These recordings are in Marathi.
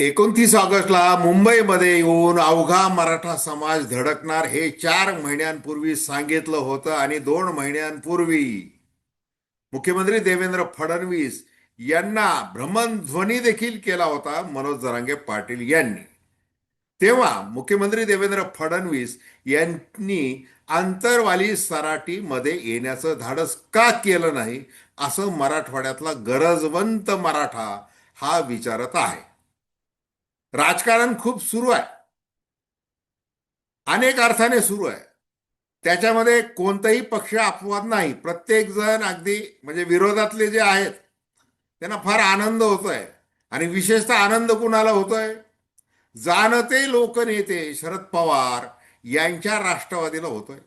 एकोणतीस ऑगस्टला मुंबईमध्ये येऊन अवघा मराठा समाज धडकणार हे चार महिन्यांपूर्वी सांगितलं होतं आणि दोन महिन्यांपूर्वी. मुख्यमंत्री देवेंद्र फडणवीस यांना भ्रमणध्वनी देखील केला होता मनोज जरांगे पाटील यांनी. तेव्हा मुख्यमंत्री देवेंद्र फडणवीस यांनी आंतरवाली सराटीमध्ये येण्याचं धाडस का केलं नाही असं मराठवाड्यातला गरजवंत मराठा हा विचारत आहे. राजकारण खूप सुरू आहे. अनेक अर्थाने सुरू आहे. त्याच्यामध्ये कोणताही पक्ष अपवाद नाही. प्रत्येक जण अगदी म्हणजे विरोधातले जे आहेत त्यांना फार आनंद होतोय. आणि विशेषतः आनंद कुणाला होतोय? जाणते लोकनेते शरद पवार यांच्या राष्ट्रवादीला होतोय.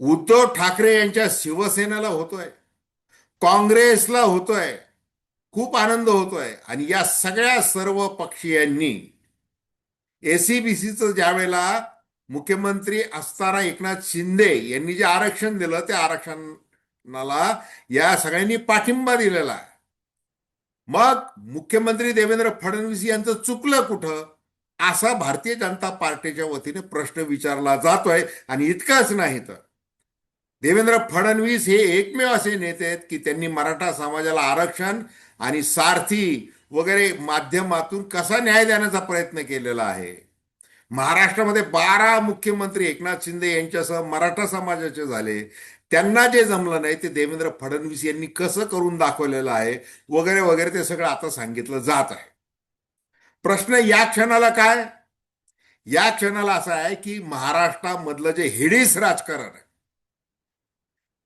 उद्धव ठाकरे यांच्या शिवसेनेला होतोय. काँग्रेसला होतोय. खूप आनंद होतोय. आणि या सगळ्या सर्व पक्षीयांनी एसीबीसीचं ज्या वेळेला मुख्यमंत्री असताना एकनाथ शिंदे यांनी जे आरक्षण दिलं त्या आरक्षणाला या सगळ्यांनी पाठिंबा दिलेला मग मुख्यमंत्री देवेंद्र फडणवीस यांचं चुकलं कुठं? असा भारतीय जनता पार्टीच्या वतीने प्रश्न विचारला जातोय आणि इतकाच नाही तर. देवेंद्र फडणवीस हे एकमेव असे नेते आहेत की त्यांनी मराठा समाजाला आरक्षण आणि सारथी वगैरे माध्यमातून कसा न्याय देण्याचा प्रयत्न केलेला आहे? महाराष्ट्रामध्ये बारा मुख्यमंत्री एकनाथ शिंदे यांच्यासह मराठा समाजाचे झाले. त्यांना जे जमलं नाही ते देवेंद्र फडणवीस यांनी कसं करून दाखवलेलं आहे वगैरे वगैरे ते सगळं आता सांगितलं जात आहे. प्रश्न या क्षणाला काय? या क्षणाला असा आहे की महाराष्ट्रामधलं जे हिडीस राजकारण आहे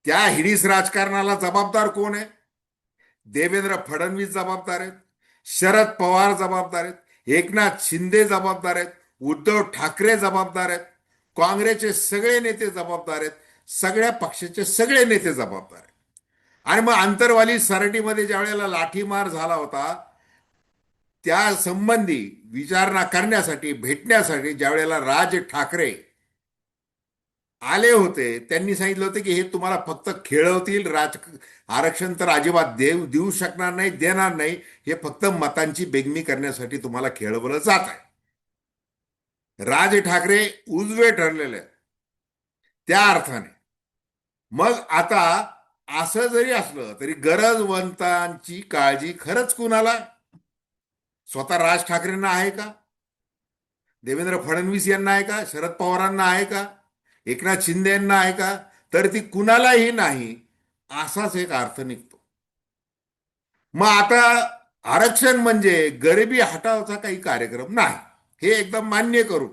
त्या हिडीस राजकारणाला जबाबदार कोण आहे? देवेंद्र फडणवीस जबाबदार आहेत शरद पवार जबाबदार आहेत एकनाथ शिंदे जबाबदार आहेत उद्धव ठाकरे जबाबदार आहेत काँग्रेसचे सगळे नेते जबाबदार आहेत सगळ्या पक्षाचे सगळे नेते जबाबदार आहेत. आणि मग आंतरवाली सराटीमध्ये ज्या वेळेला लाठीमार झाला होता त्या संबंधी विचारणा करण्यासाठी भेटण्यासाठी ज्या वेळेला राज ठाकरे आले होते. त्यांनी सांगितलं होतं की हे तुम्हाला फक्त खेळवतील राज आरक्षण तर अजिबात देव देऊ शकणार नाही देणार नाही. हे फक्त मतांची बेगमी करण्यासाठी तुम्हाला खेळवलं जात आहे. राज ठाकरे उजवे ठरलेले त्या अर्थाने. मग आता असं जरी असलं तरी गरजवंतांची काळजी खरंच कुणाला? स्वतः राज ठाकरेंना आहे का? देवेंद्र फडणवीस यांना आहे का? शरद पवारांना आहे का? एकनाथ शिंदे यांना आहे का? तर ती कुणालाही नाही असाच एक अर्थ निघतो. मग आता आरक्षण म्हणजे गरिबी हटावचा काही कार्यक्रम नाही हे एकदम मान्य करू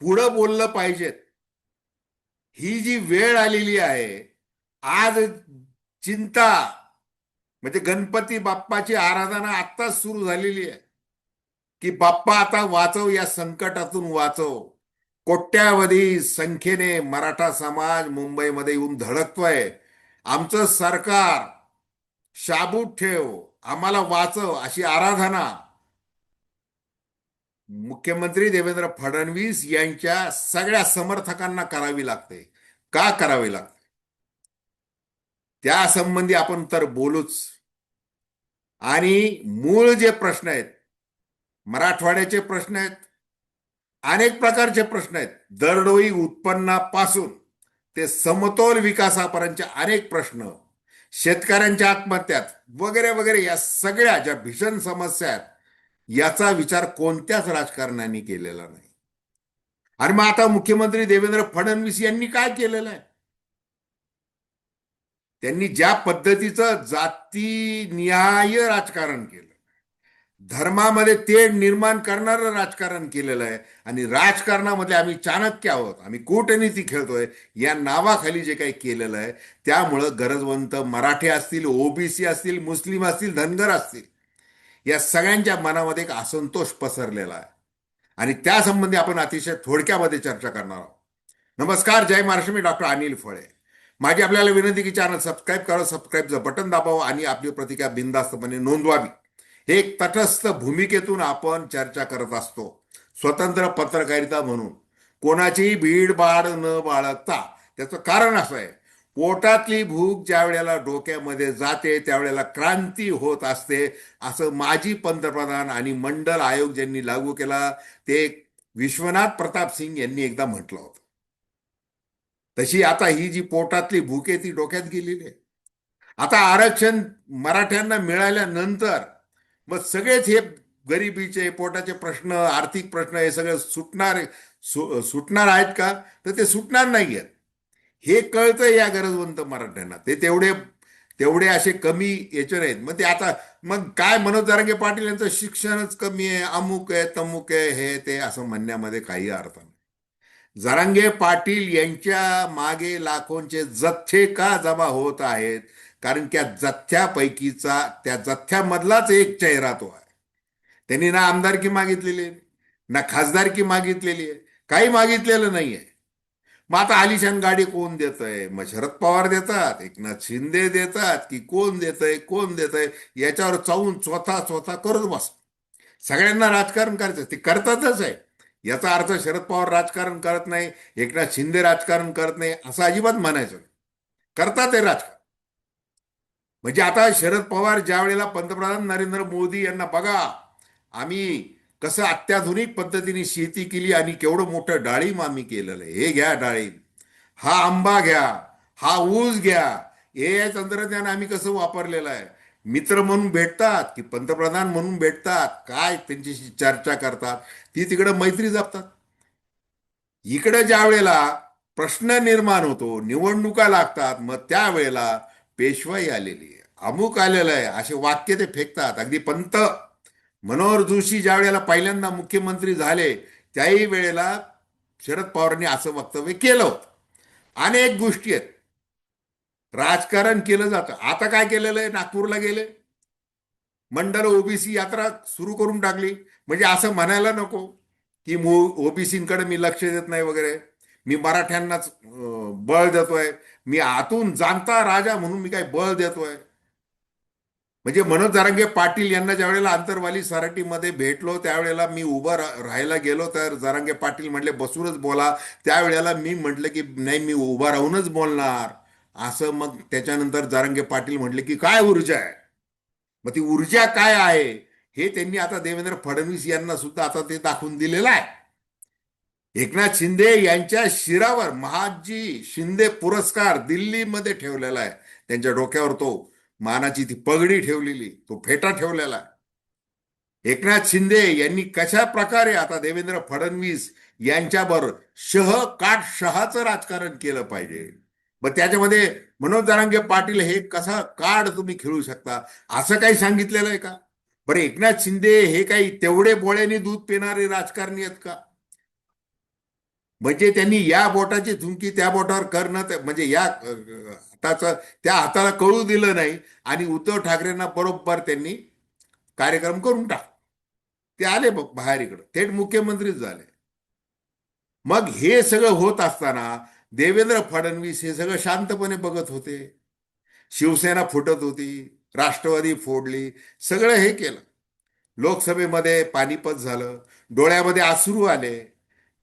पुढं बोललं पाहिजेत. ही जी वेळ आलेली आहे आज चिंता म्हणजे गणपती बाप्पाची आराधना आत्ताच सुरू झालेली आहे. की बाप्पा आता वाचव या संकटातून वाचव. कोट्यावधी संख्येने मराठा समाज मुंबईमध्ये येऊन धडकतोय. आमचं सरकार शाबूत ठेव आम्हाला वाचव अशी आराधना मुख्यमंत्री देवेंद्र फडणवीस यांच्या सगळ्या समर्थकांना करावी लागते. का करावी लागते? त्या संबंधी आपण तर बोलूच. आणि मूळ जे प्रश्न आहेत मराठवाड्याचे प्रश्न आहेत अनेक प्रकारचे प्रश्न आहेत. दरडोई उत्पन्नापासून ते समतोल विकासापर्यंतचे अनेक प्रश्न शेतकऱ्यांच्या आत्महत्यात वगैरे वगैरे या सगळ्या ज्या भीषण समस्या आहेत याचा विचार कोणत्याच राजकारण्याने केलेला नाही. आणि मग आता मुख्यमंत्री देवेंद्र फडणवीस यांनी काय केलेलं आहे? त्यांनी ज्या पद्धतीचं जातीनिहाय राजकारण केलं धर्मामध्ये तेढ निर्माण करणारं राजकारण केलेलं आहे. आणि राजकारणामध्ये आम्ही चाणक्य आहोत. आम्ही कूटनीती खेळतोय. या नावाखाली जे काही केलेलं आहे त्यामुळं गरजवंत मराठी असतील ओबीसी असतील मुस्लिम असतील धनगर असतील या सगळ्यांच्या मनामध्ये एक असंतोष पसरलेला आहे. आणि त्यासंबंधी आपण अतिशय थोडक्यामध्ये चर्चा करणार आहोत. नमस्कार जय महाराष्ट्र मी डॉक्टर अनिल फळे. माझी आपल्याला विनंती की चॅनल सबस्क्राईब करा सबस्क्राईबचं बटन दाबावं आणि आपली प्रतिक्रिया बिनधास्तपणे नोंदवावी. हे एक तटस्थ भूमिकेतून आपण चर्चा करत असतो. स्वतंत्र पत्रकारिता म्हणून. कोणाचीही भीडभाड न बाळगता. त्याचं कारण असं आहे. पोटातली भूक ज्या वेळेला डोक्यामध्ये जाते त्यावेळेला क्रांती होत असते असं माजी पंतप्रधान आणि मंडल आयोग ज्यांनी लागू केला ते विश्वनाथ प्रताप सिंग यांनी एकदा म्हटलं होतं. तशी आता ही जी पोटातली भूक आहे ती डोक्यात गेलेली आहे. आता आरक्षण मराठ्यांना मिळाल्यानंतर मग सगळेच हे गरिबीचे पोटाचे प्रश्न आर्थिक प्रश्न हे सगळं सुटणार सु- सुटणार आहेत का? तर ते सुटणार नाही आहेत हे कळतं या गरजवंत मराठ्यांना. ते तेवढे तेवढे असे कमी याचे नाहीत मग ते आता मग काय मनोज जरांगे पाटील यांचं शिक्षणच कमी आहे अमुक आहे तमुक आहे हे ते असं म्हणण्यामध्ये काही अर्थ नाही. जरांगे पाटील यांच्या मागे लाखोंचे जथ्थे का जमा होत आहेत? कारण त्या जथ्यापैकीचा त्या जथ्यामधलाच एक चेहरा तो आहे. त्यांनी ना आमदारकी मागितलेली आहे ना खासदारकी मागितलेली आहे काही मागितलेलं नाहीये. मग आता आलिशान गाडी कोण देत आहे मग शरद पवार देतात एकनाथ शिंदे देतात की कोण देत आहे कोण देत आहे याच्यावर चावून स्वतः स्वतः करत बस. सगळ्यांना राजकारण करायचं ते करतातच आहे. याचा अर्थ शरद पवार राजकारण करत नाही एकनाथ शिंदे राजकारण करत नाही असं अजिबात म्हणायचं करतात ते राजकारण. म्हणजे आता शरद पवार ज्या वेळेला पंतप्रधान नरेंद्र मोदी यांना बघा आम्ही कसं अत्याधुनिक पद्धतीने शेती केली आणि केवढं मोठं डाळिंब आम्ही केलेलं आहे. हे घ्या डाळिंब. हा आंबा घ्या हा ऊस घ्या हे तंत्रज्ञान आम्ही कसं वापरलेलं आहे? मित्र म्हणून भेटतात की पंतप्रधान म्हणून भेटतात काय त्यांच्याशी चर्चा करतात? ती तिकडं मैत्री जपतात. इकडं ज्या वेळेला प्रश्न निर्माण होतो निवडणुका लागतात मग त्यावेळेला पेशवाई आलेली आहे. अमुक आलेलं आहे असे वाक्य ते फेकतात. अगदी पंत. मनोहर जोशी ज्या वेळेला पहिल्यांदा मुख्यमंत्री झाले त्याही वेळेला शरद पवारांनी असं वक्तव्य केलं होतं. अनेक गोष्टी आहेत. राजकारण केलं जातं. आता काय केलेलं आहे? नागपूरला गेले. मंडल ओबीसी यात्रा सुरू करून टाकली. म्हणजे असं म्हणायला नको की ओबीसीकडे मी लक्ष देत नाही वगैरे. मी मराठ्यांनाच बळ देतोय. मी आतून जाणता राजा म्हणून मी काय बळ देतोय. म्हणजे मनोज जारंगे पाटील यांना ज्या वेळेला आंतरवाली सराटीमध्ये भेटलो त्यावेळेला मी उभं राहायला गेलो तर जरांगे पाटील म्हटले बसूनच बोला. त्यावेळेला मी म्हटलं की नाही मी उभा राहूनच बोलणार. असं मग त्याच्यानंतर जारंगे पाटील म्हटले की काय ऊर्जा आहे? मग ती ऊर्जा काय आहे? हे त्यांनी आता देवेंद्र फडणवीस यांना सुद्धा आता ते दाखवून दिलेलं आहे. एकनाथ शिंदे यांच्या शिरावर महाजी शिंदे पुरस्कार दिल्लीमध्ये ठेवलेला आहे. त्यांच्या डोक्यावर तो मानाची ती पगडी ठेवलेली तो फेटा ठेवलेला. एकनाथ शिंदे यांनी कशा प्रकारे आता देवेंद्र फडणवीस यांच्याबरोबर शह काट शहाचं राजकारण केलं पाहिजे? मग त्याच्यामध्ये मनोज जरांगे पाटील हे कसा कार्ड तुम्ही खेळू शकता? असं काही सांगितलेलं आहे का? बरं एकनाथ शिंदे हे काही तेवढे बोळ्याने दूध पिणारे राजकारणी आहेत का? म्हणजे त्यांनी या बोटाची झुंकी त्या बोटावर करणं म्हणजे या हाताचं त्या हाताला कळू दिलं नाही आणि उद्धव ठाकरेंना बरोबर त्यांनी कार्यक्रम करून टाक ते आले बघ बाहेर इकडं. थेट मुख्यमंत्रीच झाले. मग हे सगळं होत असताना देवेंद्र फडणवीस हे सगळं शांतपणे बघत होते. शिवसेना फुटत होती राष्ट्रवादी फोडली सगळं हे केलं. लोकसभेमध्ये पानिपत झालं. डोळ्यामध्ये आसरू आले.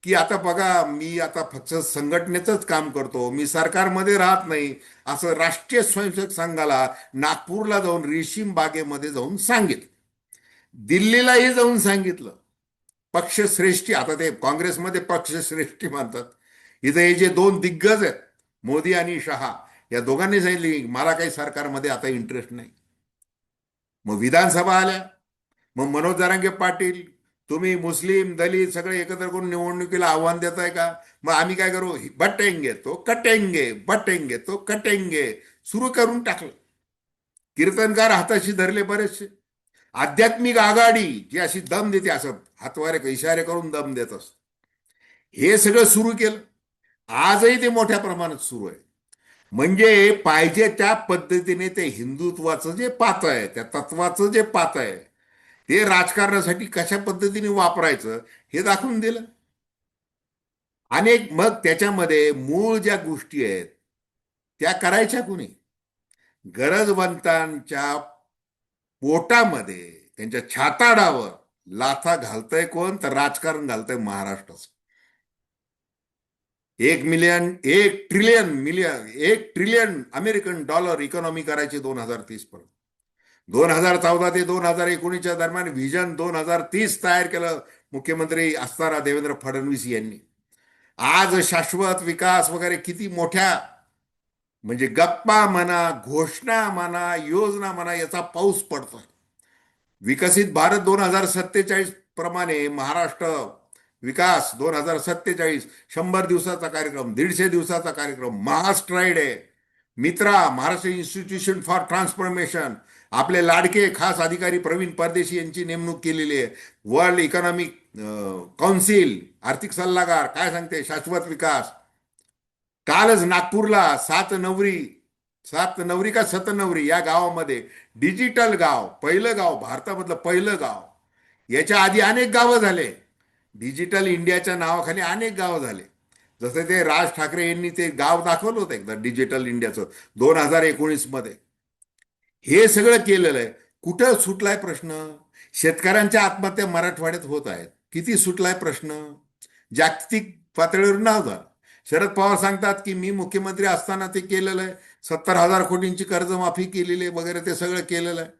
की आता बघा मी आता फक्त संघटनेचंच काम करतो. मी सरकारमध्ये राहत नाही. असं राष्ट्रीय स्वयंसेवक संघाला नागपूरला जाऊन रेशीम बागेमध्ये जाऊन सांगितलं. दिल्लीलाही जाऊन सांगितलं. पक्षश्रेष्ठी आता ते काँग्रेसमध्ये पक्षश्रेष्ठी मानतात. इथं हे जे दोन दिग्गज आहेत मोदी आणि शहा या दोघांनी सांगितले मला काही सरकारमध्ये आता इंटरेस्ट नाही. मग विधानसभा आल्या. मग मनोज दरांगे पाटील तुम्ही मुस्लिम दलित सगळे एकत्र करून निवडणुकीला आव्हान देताय का? मग आम्ही काय करू? बटेंगे तो कटेंगे बटेंगे तो कटेंगे. सुरू करून टाकलं. कीर्तनकार हाताशी धरले बरेचसे. आध्यात्मिक आघाडी जी अशी दम देते असं हातवारे इशारे करून दम देत असत. हे सगळं सुरू केलं. आजही ते मोठ्या प्रमाणात सुरू आहे. म्हणजे पाहिजे त्या पद्धतीने ते हिंदुत्वाचं जे पात आहे त्या तत्वाचं जे पात आहे ते राजकारणासाठी कशा पद्धतीने वापरायचं हे दाखवून दिलं. अनेक मग त्याच्यामध्ये मूळ ज्या गोष्टी आहेत त्या करायच्या कुणी? गरजवंतांच्या पोटामध्ये त्यांच्या छाताडावर लाथा घालतंय कोण? तर राजकारण घालतंय महाराष्ट्राचं एक मिलियन एक ट्रिलियन मिलियन एक ट्रिलियन अमेरिकन डॉलर इकॉनॉमी करायची दोन हजार तीस पर्यंत. दोन हजार चौदा ते दोन हजार एकोणीसच्या दरम्यान व्हिजन दोन हजार तीस तयार केलं मुख्यमंत्री असताना देवेंद्र फडणवीस यांनी. आज शाश्वत विकास वगैरे किती मोठ्या म्हणजे गप्पा म्हणा घोषणा म्हणा योजना म्हणा याचा पाऊस पडतोय. विकसित भारत दोन हजार सत्तेचाळीस प्रमाणे महाराष्ट्र विकास दोन हजार सत्तेचाळीस शंभर दिवसाचा कार्यक्रम दीडशे दिवसाचा कार्यक्रम महास्ट्राईड आहे. मित्रा महाराष्ट्र इन्स्टिट्यूशन फॉर ट्रान्सफॉर्मेशन आपले लाडके खास अधिकारी प्रवीण परदेशी यांची नेमणूक केलेली आहे. वर्ल्ड इकॉनॉमिक काउन्सिल आर्थिक सल्लागार काय सांगते शाश्वत विकास. कालच नागपूरला सात नवरी सात नवरी का सतनवरी या गावामध्ये. डिजिटल गाव पहिलं गाव भारतामधलं पहिलं गाव. याच्या आधी अनेक गावं झाले. डिजिटल इंडियाच्या नावाखाली अनेक गावं झाले. जसं ते राज ठाकरे यांनी ते गाव दाखवलं होतं एकदा डिजिटल इंडियाचं दोन हजार एकोणीसमध्ये हे सगळं केलेलं आहे. कुठं सुटलाय प्रश्न? शेतकऱ्यांच्या आत्महत्या मराठवाड्यात होत आहेत. किती सुटलाय प्रश्न? जागतिक पातळीवर नाव झालं. शरद पवार सांगतात की मी मुख्यमंत्री असताना ते केलेलं आहे. सत्तर हजार कोटींची कर्जमाफी केलेली आहे वगैरे ते सगळं केलेलं आहे.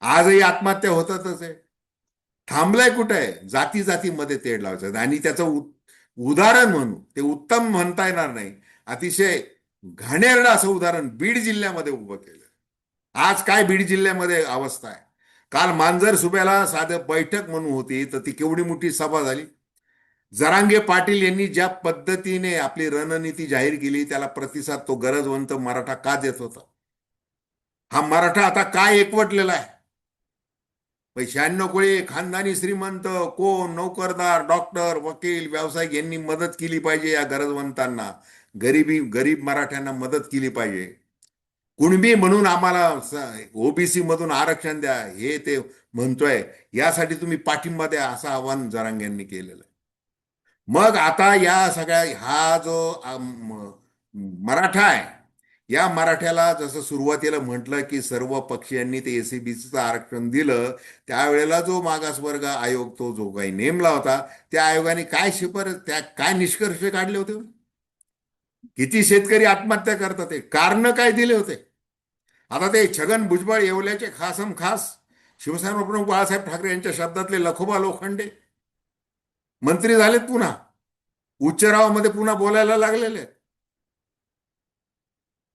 आजही आत्महत्या होतातच आहे. थांबलाय कुठं आहे? जाती जातीमध्ये तेढ लावायचं आणि त्याचं उ- उदाहरण म्हणू ते उत्तम म्हणता येणार नाही. अतिशय घाणेरडं असं उदाहरण बीड जिल्ह्यामध्ये उभं केलं. आज काय बीड जिल्ह्यामध्ये अवस्था आहे? काल मांजर सुब्याला साधं बैठक म्हणून होती तर ती केवढी मोठी सभा झाली? जरांगे पाटील यांनी ज्या पद्धतीने आपली रणनीती जाहीर केली त्याला प्रतिसाद तो गरजवंत मराठा का देत होता? हा मराठा आता काय एकवटलेला आहे? पण शहाण्णव कोळी खानदानी श्रीमंत कोण? नोकरदार डॉक्टर वकील व्यावसायिक यांनी मदत केली पाहिजे या गरजवंतांना. गरिबी गरीब मराठ्यांना मदत केली पाहिजे. कुणबी म्हणून आम्हाला ओबीसी मधून आरक्षण द्या हे ते म्हणतोय यासाठी तुम्ही पाठिंबा द्या असं आवाहन जरांग यांनी केलेलं आहे. मग आता या सगळ्या हा जो मराठा आहे या मराठ्याला जसं सुरुवातीला म्हटलं की सर्व पक्षीयांनी ते एसीबीसीचं आरक्षण दिलं त्यावेळेला जो मागासवर्ग आयोग तो जो काही नेमला होता त्या आयोगाने काय शिफारस त्या काय निष्कर्ष काढले होते? किती शेतकरी आत्महत्या करतात ते कारण काय दिले होते? आता ते छगन भुजबळ येवल्याचे खासम खास शिवसेना प्रमुख बाळासाहेब ठाकरे यांच्या शब्दातले लखोबा लोखंडे. मंत्री झालेत पुन्हा. उच्चरावामध्ये पुन्हा बोलायला लागलेले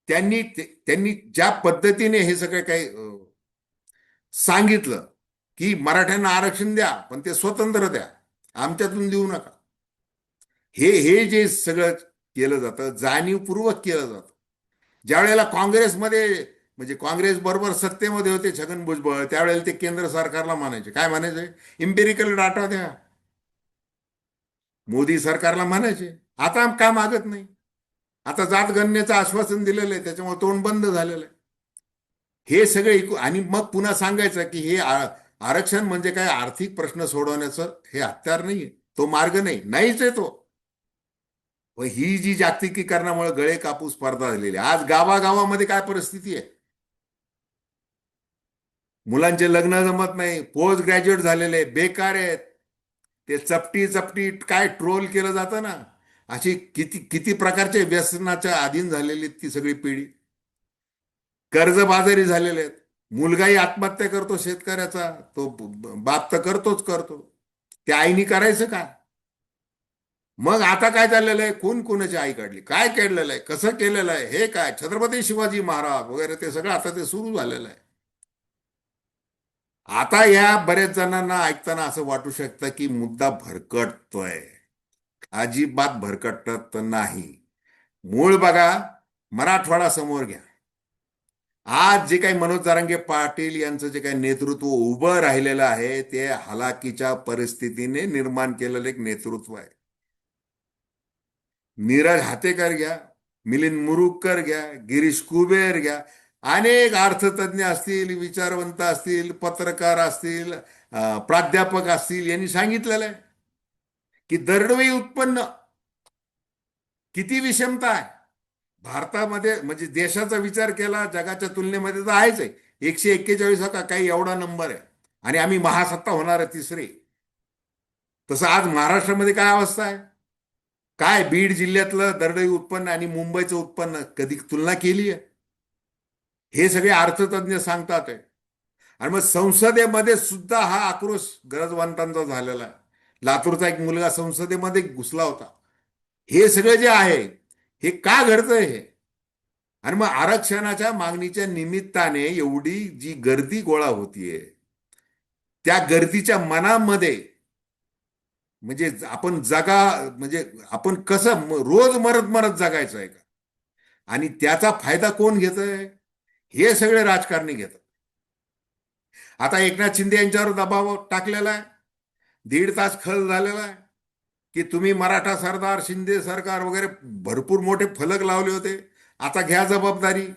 त्यांनी त्यांनी ज्या पद्धतीने हे सगळं काही सांगितलं की मराठ्यांना आरक्षण द्या पण ते स्वतंत्र द्या. आमच्यातून देऊ नका. हे हे जे सगळं केलं जातं जाणीवपूर्वक केलं जातं. ज्या वेळेला काँग्रेसमध्ये म्हणजे काँग्रेस बरोबर सत्तेमध्ये होते छगन भुजबळ त्यावेळेला ते केंद्र सरकारला मानायचे. काय म्हणायचे इम्पेरिकल डाटा द्या. मोदी सरकारला म्हणायचे आता का मागत नाही? आता जात गणनेचं आश्वासन दिलेलं आहे त्याच्यामुळे तोंड बंद झालेलं आहे. हे सगळे आणि मग पुन्हा सांगायचं की हे आरक्षण म्हणजे काय? आर्थिक प्रश्न सोडवण्याचं हे हत्यार नाहीये. तो मार्ग नाही. नाहीच आहे तो. व ही जी जागतिकीकरणामुळे गळे कापूस स्पर्धा झालेली. आज गावागावामध्ये काय परिस्थिती आहे? मुलांचे लग्न जमत नाही पोस्ट ग्रॅज्युएट झालेले बेकार आहेत. ते चपटी चपटी काय ट्रोल केलं जातं ना? अशी किती किती प्रकारचे व्यसनाच्या अधीन झालेली ती सगळी पिढी. कर्जबाजारी झालेले आहेत. मुलगाही आत्महत्या करतो शेतकऱ्याचा तो बाप तर करतोच करतो. त्या आईनी करायचं का? मग आता काय झालेलं आहे? कोण कोणाची आई काढली? काय केलेलं आहे? कसं केलेलं आहे? हे काय? छत्रपती शिवाजी महाराज वगैरे ते सगळं आता ते सुरू झालेलं आहे. आता या बऱ्याच जणांना ऐकताना असं वाटू शकतं की मुद्दा भरकटतोय. अजिबात भरकटत नाही. मूळ बघा मराठवाडा समोर घ्या. आज जे काही मनोज जारंगे पाटील यांचं जे काही नेतृत्व उभं राहिलेलं आहे ते हलाकीच्या परिस्थितीने निर्माण केलेलं एक नेतृत्व आहे. नीरज हातेकर घ्या मिलिंद मुरुककर घ्या गिरीश कुबेर घ्या. अनेक अर्थतज्ञ असतील विचारवंत असतील पत्रकार असतील प्राध्यापक असतील यांनी सांगितलेलं आहे की दरडोई उत्पन्न किती विषमता आहे. भारतामध्ये म्हणजे देशाचा विचार केला जगाच्या तुलनेमध्ये तर आहेच आहे. एकशे एक्केचाळीस हा काही एवढा नंबर आहे. आणि आम्ही महासत्ता होणार आहे तिसरी. तसं आज महाराष्ट्रामध्ये काय अवस्था आहे? काय बीड जिल्ह्यातलं दरडोई उत्पन्न आणि मुंबईचं उत्पन्न कधी तुलना केली आहे? हे सगळे अर्थतज्ञ सांगतात आहे. आणि मग संसदेमध्ये सुद्धा हा आक्रोश गरजवंतांचा झालेला आहे. लातूरचा एक मुलगा संसदेमध्ये घुसला होता. हे सगळं जे आहे हे का घडतंय हे? आणि मग आरक्षणाच्या मागणीच्या निमित्ताने एवढी जी गर्दी गोळा होतीये त्या गर्दीच्या मनामध्ये म्हणजे आपण जगा म्हणजे आपण कसं रोज मरत मरत जगायचं आहे का? आणि त्याचा फायदा कोण घेतोय? हे सगळे राजकारणी घेतात. आता एकनाथ शिंदे यांच्यावर दबाव टाकलेला आहे. दीड तास खल झालेला आहे. की तुम्ही मराठा सरदार शिंदे सरकार वगैरे भरपूर मोठे फलक लावले होते. आता घ्या जबाबदारी.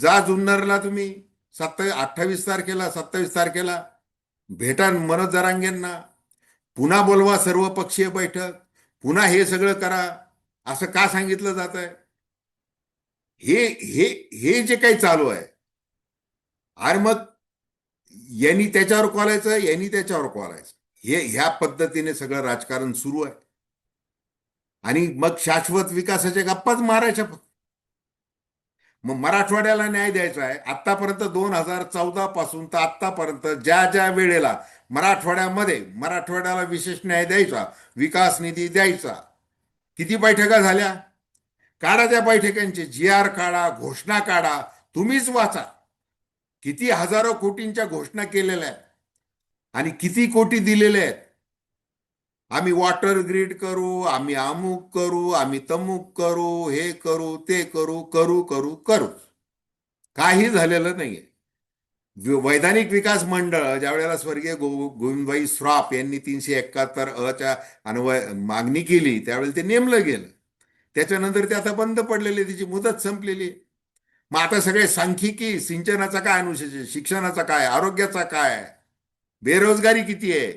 जा जुन्नरला तुम्ही. सत्तावीस अठ्ठावीस तारखेला सत्तावीस तारखेला. भेटा मनोज जरांगेंना. पुन्हा बोलवा सर्वपक्षीय बैठक. पुन्हा हे सगळं करा. असं का सांगितलं जात आहे? हे हे हे जे काही चालू आहे. आणि मग यांनी त्याच्यावर कॉलायचं यांनी त्याच्यावर कॉलायचं हे ह्या पद्धतीने सगळं राजकारण सुरू आहे. आणि मग शाश्वत विकासाच्या गप्पाच मारायच्या फक्त. मग मराठवाड्याला न्याय द्यायचा आहे. आतापर्यंत दोन हजार चौदा पासून तर आतापर्यंत ज्या ज्या वेळेला मराठवाड्यामध्ये मराठवाड्याला विशेष न्याय द्यायचा विकास निधी द्यायचा. किती बैठका झाल्या? काढा त्या बैठकांचे जी आर काढा घोषणा काढा. तुम्हीच वाचा. किती हजारो कोटींच्या घोषणा केलेल्या आहेत. आणि किती कोटी दिलेले आहेत? आम्ही वॉटर ग्रीड करू आम्ही अमुक करू आम्ही तमुक करू हे करू ते करू करू करू करू. काही झालेलं नाहीये. आहे वैधानिक विकास मंडळ ज्या वेळेला स्वर्गीय गो गोविंदभाई श्रॉफ यांनी तीनशे एकाहत्तर अच्या अन्वय मागणी केली त्यावेळेला ते नेमलं गेलं. त्याच्यानंतर ते आता बंद पडलेले त्याची मुदत संपलेली मग आता सगळे सांख्यिकी सिंचनाचा काय अनुशेष शिक्षणाचा काय आरोग्याचा काय बेरोजगारी किती आहे?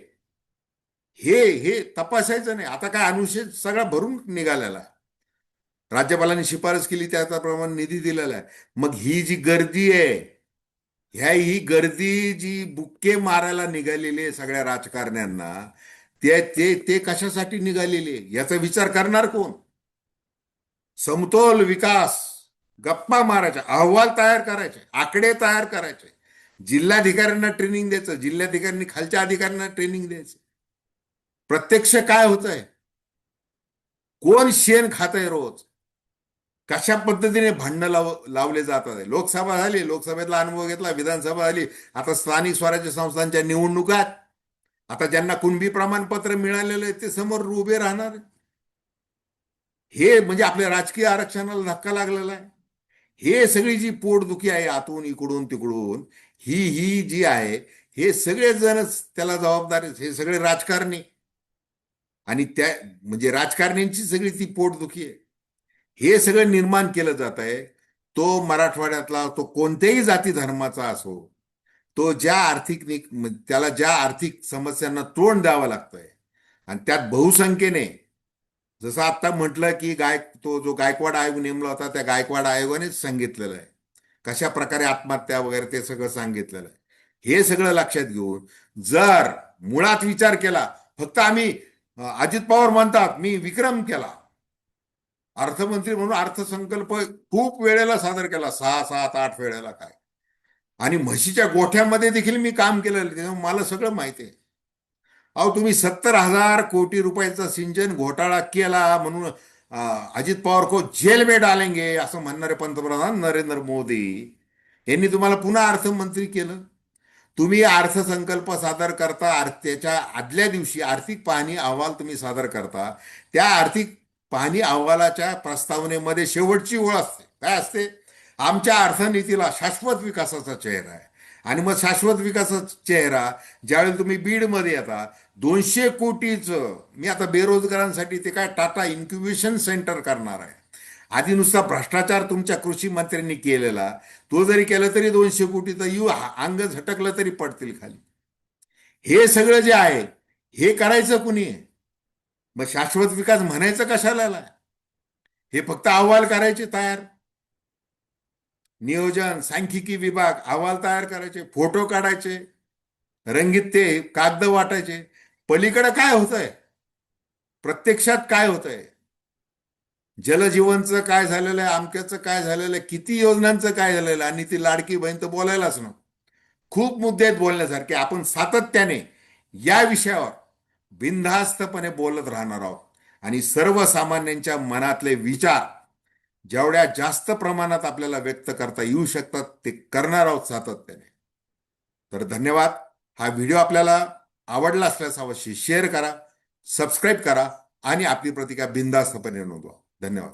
हे हे तपासायचं नाही. आता काय अनुशेष सगळा भरून निघालेला राज्यपालांनी शिफारस केली त्याप्रमाणे निधी दिलेला आहे. मग ही जी गर्दी आहे ह्या ही गर्दी जी बुक्के मारायला निघालेली आहे सगळ्या राजकारण्यांना ते ते ते कशासाठी निघालेले याचा विचार करणार कोण? समतोल विकास गप्पा मारायचा अहवाल तयार करायचे आकडे तयार करायचे. जिल्हाधिकाऱ्यांना ट्रेनिंग द्यायचं जिल्हाधिकाऱ्यांनी खालच्या अधिकाऱ्यांना ट्रेनिंग द्यायचं. प्रत्यक्ष काय होत आहे कोण शेण खात आहे रोज? कशा पद्धतीने भांडणं लाव लावले जातात लोकसभा झाली लोकसभेतला अनुभव घेतला विधानसभा झाली. आता स्थानिक स्वराज्य संस्थांच्या निवडणुकात आता ज्यांना कुणबी प्रमाणपत्र मिळालेलं आहे ते समोर उभे राहणार हे म्हणजे आपल्या राजकीय आरक्षणाला धक्का लागलेला आहे. हे सगळी जी पोटदुखी आहे आतून इकडून तिकडून ही ही जी आहे हे सगळेजणच त्याला जबाबदार आहेत. हे सगळे राजकारणी. आणि त्या म्हणजे राजकारण्यांची सगळी ती पोटदुखी आहे. हे सगळं निर्माण केलं जात आहे. तो मराठवाड्यातला तो कोणत्याही जाती धर्माचा असो तो ज्या आर्थिक त्याला ज्या आर्थिक समस्यांना तोंड द्यावं लागतंय. आणि त्यात बहुसंख्येने जसं आता म्हटलं की गाय तो जो गायकवाड आयोग नेमला होता त्या गायकवाड आयोगानेच सांगितलेलं आहे. कशा प्रकारे आत्महत्या वगैरे ते सगळं सांगितलेलं आहे. हे सगळं लक्षात घेऊन जर मुळात विचार केला फक्त आम्ही अजित पवार म्हणतात मी विक्रम केला. अर्थमंत्री म्हणून अर्थसंकल्प खूप वेळेला सादर केला. सहा सात आठ वेळेला काय. आणि म्हशीच्या गोठ्यामध्ये देखील मी काम केलेलं त्यामुळे मला सगळं माहिती आहे. अहो तुम्ही सत्तर हजार कोटी रुपयाचा सिंचन घोटाळा केला म्हणून अजित पवार को जेल में डालेंगे असं म्हणणारे पंतप्रधान नरेंद्र मोदी. यांनी तुम्हाला पुन्हा अर्थमंत्री केलं. तुम्ही अर्थसंकल्प सादर करता त्याच्या आदल्या दिवशी आर्थिक पाहणी अहवाल तुम्ही सादर करता. त्या आर्थिक पाहणी अहवालाच्या प्रस्तावनेमध्ये शेवटची ओळ असते. काय असते? आमच्या अर्थनीतीला शाश्वत विकासाचा चेहरा आहे. आणि मग शाश्वत विकासाचा चेहरा ज्यावेळी तुम्ही बीडमध्ये येता दोनशे कोटीचं मी आता बेरोजगारांसाठी ते काय टाटा इन्क्युबेशन सेंटर करणार आहे. आधी नुसता भ्रष्टाचार तुमच्या कृषी मंत्र्यांनी केलेला तो जरी केला तरी दोनशे कोटी तर यू अंग झटकलं तरी पडतील खाली. हे सगळं जे आहे हे करायचं कुणी आहे? मग शाश्वत विकास म्हणायचं कशाला हे फक्त अहवाल करायचे तयार. नियोजन सांख्यिकी विभाग अहवाल तयार करायचे फोटो काढायचे रंगीत ते कागद वाटायचे. पलीकडे काय होत आहे प्रत्यक्षात काय होत आहे जलजीवनचं काय झालेलं आहे? अमक्याचं काय झालेलं आहे? किती योजनांचं काय झालेलं आहे? आणि ती लाडकी बहीण तर बोलायलाच नको. खूप मुद्दे आहेत बोलण्यासारखे. आपण सातत्याने या विषयावर बिनधास्तपणे बोलत राहणार आहोत. आणि सर्वसामान्यांच्या मनातले विचार जेवढ्या जास्त प्रमाणात आपल्याला व्यक्त करता येऊ शकतात ते करणार आहोत सातत्याने. तर धन्यवाद. हा व्हिडिओ आपल्याला आवडला असल्यास अवश्य शेअर करा सबस्क्राईब करा आणि आपली प्रतिक्रिया बिंदास्तपणे नोंदवा. धन्यवाद.